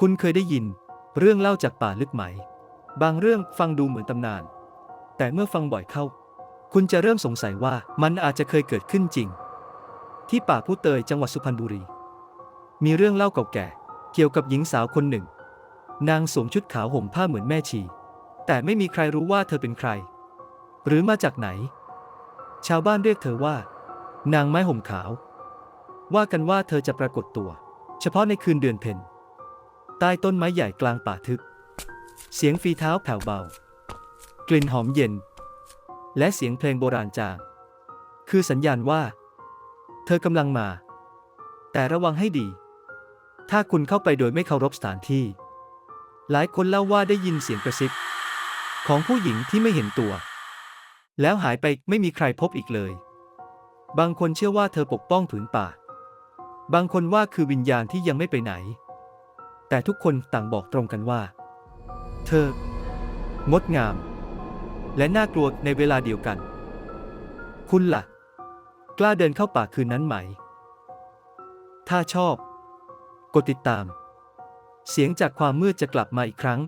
คุณเคยได้ยิน เรื่องเล่าจากป่าลึกไหม บางเรื่องฟังดูเหมือนตำนาน แต่เมื่อฟังบ่อยเข้า คุณจะเริ่มสงสัยว่ามันอาจจะเคยเกิดขึ้นจริง ที่ป่าผู้เตยจังหวัดสุพรรณบุรี มีเรื่องเล่าเก่าแก่ เกี่ยวกับหญิงสาวคนหนึ่ง นางสวมชุดขาวห่มผ้าเหมือนแม่ชี แต่ไม่มีใครรู้ว่าเธอเป็นใคร หรือมาจากไหน ชาวบ้านเรียกเธอว่า นางไม้ห่มขาว ว่ากันว่าเธอจะปรากฏตัว เฉพาะในคืนเดือนเพ็ญ ใต้ต้นไม้ใหญ่กลางป่าทึบ เสียงฝีเท้าแผ่วเบา กลิ่นหอมเย็น และเสียงเพลงโบราณจาง คือสัญญาณว่า เธอกำลังมา แต่ระวังให้ดี ถ้าคุณเข้าไปโดยไม่เคารพสถานที่ หลายคนเล่าว่าได้ยินเสียงกระซิบ ของผู้หญิงที่ไม่เห็นตัว แล้วหายไปไม่มีใครพบอีกเลย บางคนเชื่อว่าเธอปกป้องผืนป่า บางคนว่าคือวิญญาณที่ยังไม่ไปไหน แต่ทุกคนต่างบอกตรงกันว่า เธอ งดงาม และน่ากลัวในเวลาเดียวกัน คุณล่ะ กล้าเดินเข้าป่าคืนนั้นไหม ถ้าชอบ กดติดตาม เสียงจากความมืดจะกลับมาอีกครั้ง